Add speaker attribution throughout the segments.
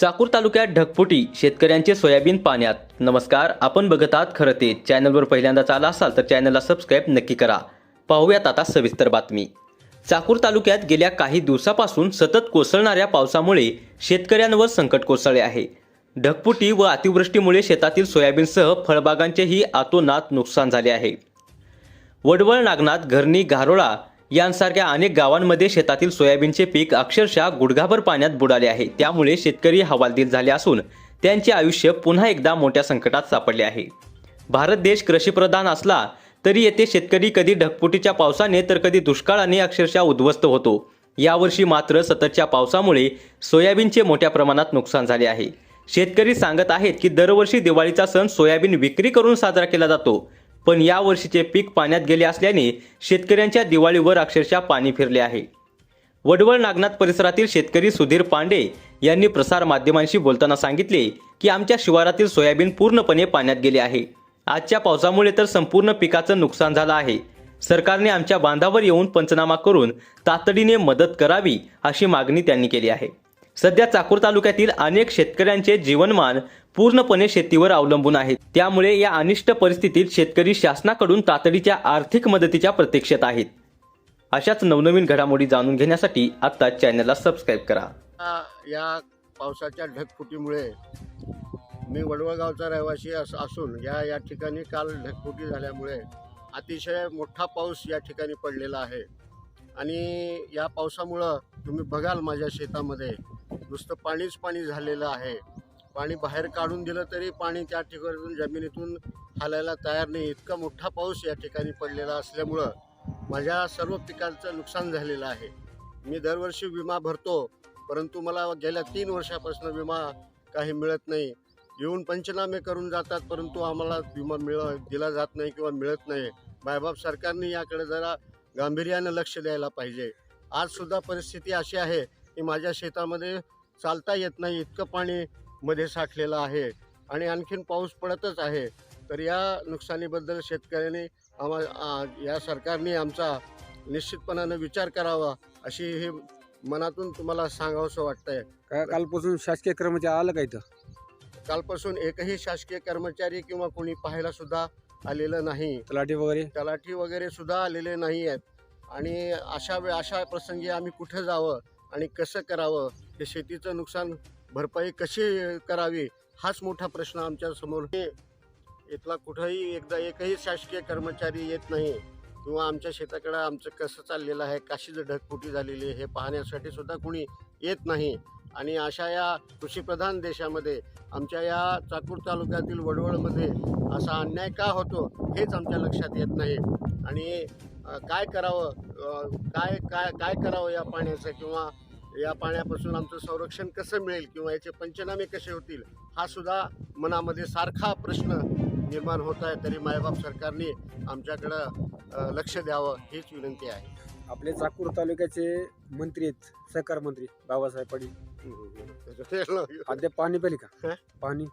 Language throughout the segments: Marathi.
Speaker 1: चाकूर तालुक्यात ढगफुटी शेतकऱ्यांचे सोयाबीन पाण्यात. नमस्कार आपण बघत आहात खरं ते. चॅनलवर पहिल्यांदाच आला असाल तर चॅनलला सबस्क्राईब नक्की करा. पाहूयात आता सविस्तर बातमी. चाकूर तालुक्यात गेल्या काही दिवसापासून सतत कोसळणाऱ्या पावसामुळे शेतकऱ्यांवर संकट कोसळले आहे. ढगफुटी व अतिवृष्टीमुळे शेतातील सोयाबीनसह फळबागांचेही आतोनात नुकसान झाले आहे. वडवळ नागनाथ घरणी घारोळा यांसारख्या अनेक गावांमध्ये शेतातील सोयाबीनचे पीक अक्षरशः गुडघाभर पाण्यात बुडाले आहे. त्यामुळे शेतकरी हवालदिल झाले असून त्यांचे आयुष्य पुन्हा एकदा मोठ्या संकटात सापडले आहे. भारत देश कृषीप्रधान असला तरी येथे शेतकरी कधी ढगफुटीच्या पावसाने तर कधी दुष्काळाने अक्षरशः उद्ध्वस्त होतो. यावर्षी मात्र सततच्या पावसामुळे सोयाबीनचे मोठ्या प्रमाणात नुकसान झाले आहे. शेतकरी सांगत आहेत की दरवर्षी दिवाळीचा सण सोयाबीन विक्री करून साजरा केला जातो. पण या वर्षीचे पीक पाण्यात गेले असल्याने शेतकऱ्यांच्या दिवाळीवर अक्षरशः पाणी फिरले आहे. वडवळ नागनाथ परिसरातील शेतकरी सुधीर पांडे यांनी प्रसार माध्यमांशी बोलताना सांगितले की आमच्या शिवारातील सोयाबीन पूर्णपणे पाण्यात गेले आहे. आजच्या पावसामुळे तर संपूर्ण पिकाचं नुकसान झालं आहे. सरकारने आमच्या बांधावर येऊन पंचनामा करून तातडीने मदत करावी अशी मागणी त्यांनी केली आहे. सध्या चाकूर तालुक्यातील अनेक शेतकऱ्यांचे जीवनमान पूर्णपणे शेतीवर अवलंबून आहे. त्यामुळे या अनिष्ट परिस्थितीत शेतकरी शासनाकडून तातडीच्या आर्थिक मदतीच्या प्रतीक्षेत आहेत. अशाच नवनवीन घडामोडी जाणून घेण्यासाठी आता चॅनलला सबस्क्राईब करा.
Speaker 2: या- पावसाच्या ढगफुटीमुळे मी वडवळगावचा रहिवासी असून या या ठिकाणी काल ढगफुटी झाल्यामुळे अतिशय मोठा पाऊस या ठिकाणी पडलेला आहे. आणि या पावसामुळं तुम्ही बघाल माझ्या शेतामध्ये नुसतं पाणीच पाणी झालेलं आहे. पाणी बाहेर काढून दिलं तरी पाणी त्या ठिकाणून जमिनीतून हालायला तयार नाही. इतका मोठा पाऊस या ठिकाणी पडलेला असल्यामुळं माझ्या सर्व पिकांचं नुकसान झालेलं आहे. मी दरवर्षी विमा भरतो परंतु मला गेल्या तीन वर्षापासून विमा काही मिळत नाही. येऊन पंचनामे करून जातात परंतु आम्हाला विमा मिळ दिला जात नाही किंवा मिळत नाही. मायबाप सरकारने याकडे जरा गांभीर्यानं लक्ष द्यायला पाहिजे. आजसुद्धा परिस्थिती अशी आहे की माझ्या शेतामध्ये चालता येत नाही इतकं पाणी मध्ये साठलेलं आहे आणि आणखीन पाऊस पडतच आहे. तर या नुकसानीबद्दल शेतकऱ्यांनी आम्हा या सरकारने आमचा निश्चितपणानं विचार करावा अशी हे मनातून तुम्हाला सांगावंसं वाटतंय.
Speaker 3: का कालपासून शासकीय कर्मचारी आलं का इथं?
Speaker 2: कालपासून एकही शासकीय कर्मचारी किंवा कोणी पाहायला सुद्धा आलेलं नाही.
Speaker 3: तलाठी वगैरे?
Speaker 2: तलाठी वगैरे सुद्धा आलेले नाही आहेत. आणि अशा वे अशा प्रसंगी आम्ही कुठं जावं आणि कसं करावं हे शेतीचं नुकसान भरपाई कशी करावी हाच मोठा प्रश्न आमच्यासमोर. इथला कुठंही एकदा एकही शासकीय कर्मचारी येत नाही किंवा आमच्या शेताकडं आमचं कसं चाललेलं आहे काशीचं ढगफुटी झालेली आहे हे पाहण्यासाठी सुद्धा कुणी येत नाही. आणि अशा या कृषीप्रधान देशामध्ये आमच्या या चाकूर तालुक्यातील वडवळमध्ये असा अन्याय का होतो हेच आमच्या लक्षात येत नाही. आणि काय करावं काय काय काय करावं या पाण्याचं किंवा या पाण्यापासून आमचं संरक्षण कसं मिळेल किंवा याचे पंचनामे कसे होतील हा सुद्धा मनामध्ये सारखा प्रश्न निर्माण होत आहे तरी मायबाप सरकारने आमच्याकडं लक्ष द्यावं हीच विनंती आहे.
Speaker 3: आपले चाकूर तालुक्याचे मंत्री आहेत सहकार मंत्री बाबासाहेब पाटील. अद्याप पाणी पेली का?
Speaker 2: हं?
Speaker 3: पाणी.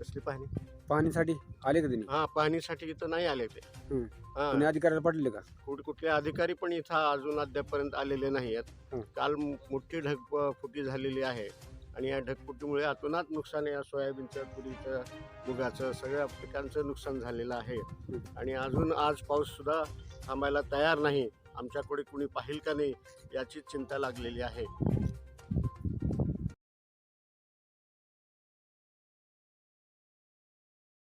Speaker 2: कसली पाहणी
Speaker 3: पाणीसाठी आले का त्यांनी
Speaker 2: हा पाहणीसाठी इथं नाही आले ते.
Speaker 3: हम्म.
Speaker 2: हा.
Speaker 3: कोणी अधिकाऱ्याला पाठवले का?
Speaker 2: कुठ कुठले अधिकारी पण इथं अजून अद्यापर्यंत आलेले नाही आहेत
Speaker 3: हं.
Speaker 2: काल मो- मोठी ढगफुटी झालेली आहे आणि या ढगफुटीमुळे अतोनात नुकसान आहे या सोयाबीनचं तुरीचं मुगाचं सगळ्या पिकांचं नुकसान झालेलं आहे. आणि अजून आज पाऊस सुद्धा थांबायला तयार नाही. आमच्याकडे कुणी पाहिल का नाही याची चिंता लागलेली आहे.